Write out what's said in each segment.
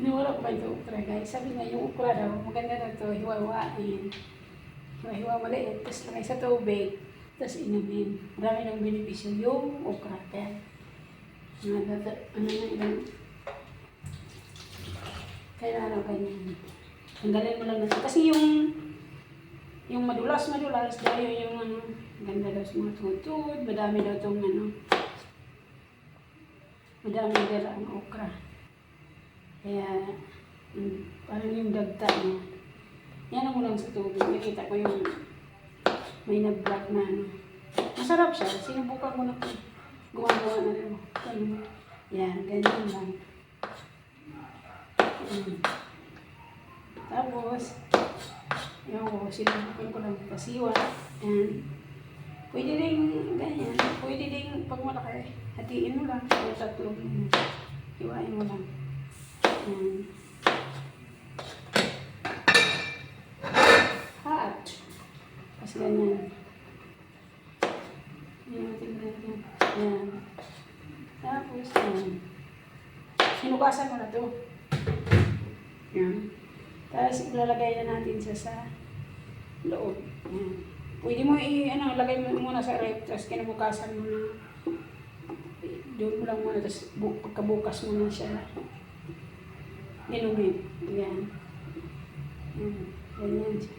Niwala ko ba yung ukra guys? Sabi niya yung ukra daw, maganda na to, hiwa-hiwain. Hiwa-hiwa maliit, tapos lagay sa tubig, tapos inumin. Marami ng benepisyo yung ukra. Kaya, nagata, ano na ilang, kaya ano ganyan. Tanggalin mo lang na. Kasi yung, yung madulas, madulas, dahil yung ano, ganda daw sa mga tungod madami daw itong ano, madami dala ang okra. Kaya, mm, parang yung dagta niya. Yan ang lang sa tubig. Nakita ko yung may nag-vlog na ano. Masarap siya. Sinubukan ko na po. Gumagawa na rin. Ano, yan, ganyan lang. Mm. Tapos, yun ko, sinubukan ko lang pasiwa. Yan. Pwede rin ganyan. Pwede rin pag malaki, hatiin mo lang. O tatlo. Mm. Hiwain mo lang. Yan. Hot. Kasi ganyan. Yan, tingnan yan. Yan. Tapos, yan. Hinugasan mo na to. Yan. Tapos, ilalagay na natin siya sa loob. Yan. Pwede mo i, ano, lagay mo muna sa rep, tapos kinabukasan mo na. Doon mo lang muna, tapos bu, pagkabukas mo na siya. Inumin. Yan. Yan. Ganyan siya.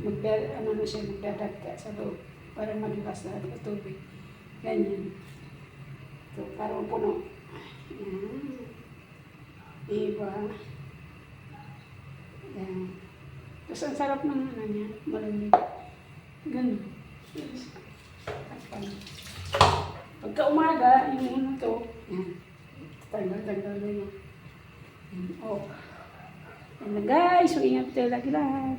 Magda, ano na siya, magdadagka sa loob. Para madulas na ang tubig. Ganyan. So, para puno. Yan. Diba? Yan. Tapos ang sarap ng ano niya, malamig. Ganun. Pagka umaga, yung ano to, yan. Tanggal-tanggal na. Yan. Oh. Yan guys, so ingat tayo lagi lahat.